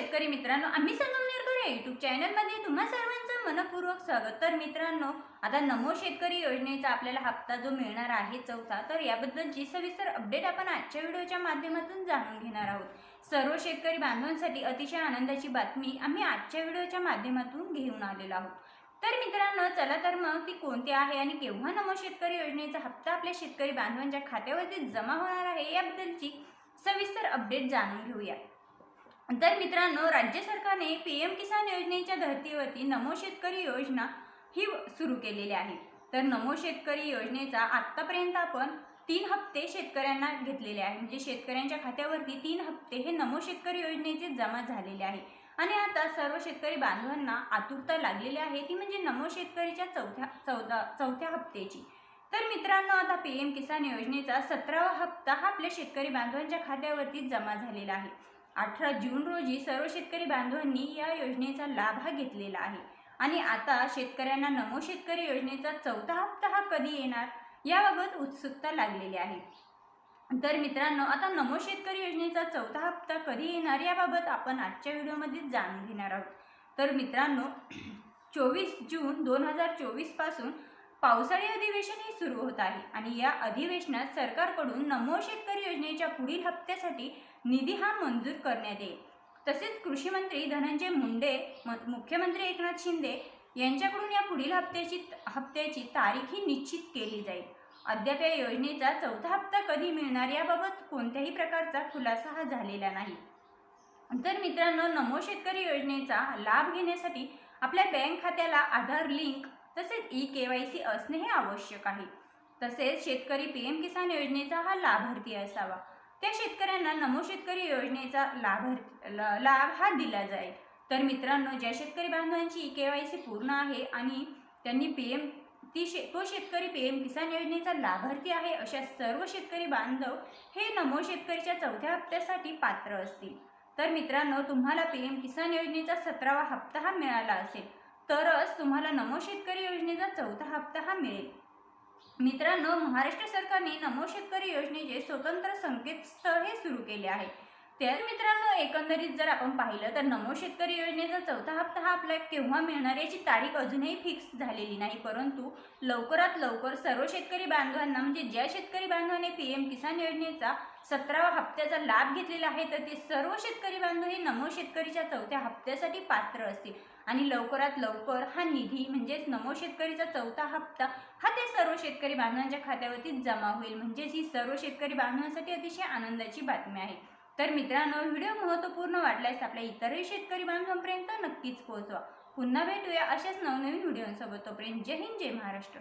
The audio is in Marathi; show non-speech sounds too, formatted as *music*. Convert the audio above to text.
शेतकरी मित्रांनो आम्ही संगमनेरकर या युट्यूब चॅनलमध्ये तुम्हा सर्वांचं मनपूर्वक स्वागत. तर मित्रांनो आता नमो शेतकरी योजनेचा आपल्याला हप्ता जो मिळणार आहे चौथा तर याबद्दलची सविस्तर अपडेट आपण आजच्या व्हिडिओच्या माध्यमातून जाणून घेणार आहोत. सर्व शेतकरी बांधवांसाठी अतिशय आनंदाची बातमी आम्ही आजच्या व्हिडिओच्या माध्यमातून घेऊन आलेलो आहोत. तर मित्रांनो चला तर मग ती कोणती आहे आणि केव्हा नमो शेतकरी योजनेचा हप्ता आपल्या शेतकरी बांधवांच्या खात्यावरती जमा होणार आहे याबद्दलची सविस्तर अपडेट जाणून घेऊया. तर मित्रांनो राज्य सरकारने पी एम किसान योजनेच्या धर्तीवरती नमो शेतकरी योजना ही सुरू केलेली आहे. तर नमो शेतकरी योजनेचा आत्तापर्यंत आपण तीन हप्ते शेतकऱ्यांना घेतलेले आहे म्हणजे शेतकऱ्यांच्या खात्यावरती तीन हप्ते हे नमो शेतकरी योजनेचे जमा झालेले आहे. आणि आता सर्व शेतकरी बांधवांना आतुरता लागलेली आहे. ती म्हणजे नमो शेतकरीच्या चौथ्या चौदा चौथ्या हप्त्याची. तर मित्रांनो आता पी एम किसान योजनेचा सतरावा हप्ता हा आपल्या शेतकरी बांधवांच्या खात्यावरती जमा झालेला आहे. अठरा जून रोजी सर्व शेतकरी बांधवांनी या योजनेचा लाभ हा घेतलेला आहे. आणि आता शेतकऱ्यांना नमो शेतकरी योजनेचा चौथा हप्ता हा कधी येणार? याबाबत उत्सुकता लागलेली आहे. तर मित्रांनो आता नमो शेतकरी योजनेचा चौथा हप्ता कधी येणार याबाबत आपण आजच्या व्हिडिओमध्ये जाणून घेणार आहोत. तर मित्रांनो *clears throat* चोवीस जून दोन हजार चोवीसपासून पावसाळी अधिवेशनही सुरू होत आहे आणि या अधिवेशनात सरकारकडून नमो शेतकरी योजनेच्या पुढील हप्त्यासाठी निधी हा मंजूर करण्यात येईल. तसेच कृषी मंत्री धनंजय मुंडे म- मुख्यमंत्री एकनाथ शिंदे यांच्याकडून या पुढील हप्त्याची हप्त्याची तारीख ही निश्चित केली जाईल. अद्याप या योजनेचा चौथा हप्ता कधी मिळणार याबाबत कोणत्याही प्रकारचा खुलासा हा झालेला नाही. तर मित्रांनो नमो शेतकरी योजनेचा लाभ घेण्यासाठी आपल्या बँक खात्याला आधार लिंक तसेच ई के वाय सी असणे हे आवश्यक आहे. तसेच शेतकरी पी एम किसान योजनेचा हा लाभार्थी असावा. त्या शेतकऱ्यांना नमो शेतकरी योजनेचा लाभार्थी लाभ हा दिला जाईल. तर मित्रांनो ज्या शेतकरी बांधवांची ई के वाय सी पूर्ण आहे आणि त्यांनी पी एम ती शे तो शेतकरी पी एम किसान योजनेचा लाभार्थी आहे अशा सर्व शेतकरी बांधव हे नमो शेतकरीच्या चौथ्या हप्त्यासाठी पात्र असतील. तर मित्रांनो तुम्हाला पी एम किसान योजनेचा सतरावा हप्ता हा मिळाला असेल. तरच तुम्हाला नमो शेतकरी योजनेचा चौथा हप्ता हा मिळेल. मित्रांनो महाराष्ट्र सरकारने नमो शेतकरी योजनेचे स्वतंत्र संकेतस्थळ हे सुरू केले आहे. तर मित्रांनो एकंदरीत जर आपण पाहिलं तर नमो शेतकरी योजनेचा चौथा हप्ता हा आपल्याला केव्हा मिळणार याची तारीख अजूनही फिक्स झालेली नाही. परंतु लवकरात लवकर सर्व शेतकरी बांधवांना म्हणजे ज्या शेतकरी बांधवांनी पी एम किसान योजनेचा सतरावा हप्त्याचा लाभ घेतलेला आहे तर ते सर्व शेतकरी बांधव हे नमो शेतकरीच्या चौथ्या हप्त्यासाठी पात्र असतील. आणि लवकरात लवकर हा निधी म्हणजेच नमो शेतकरीचा चौथा हप्ता हा ते सर्व शेतकरी बांधवांच्या खात्यावरती जमा होईल. म्हणजेच ही सर्व शेतकरी बांधवांसाठी अतिशय आनंदाची बातमी आहे. तर मित्रांनो व्हिडिओ महत्त्वपूर्ण वाटल्यास आपल्या इतरही शेतकरी बांधवांपर्यंत नक्कीच पोहोचवा. पुन्हा भेटूया अशाच नवनवीन व्हिडिओंसोबत. तोपर्यंत जय हिंद जय महाराष्ट्र.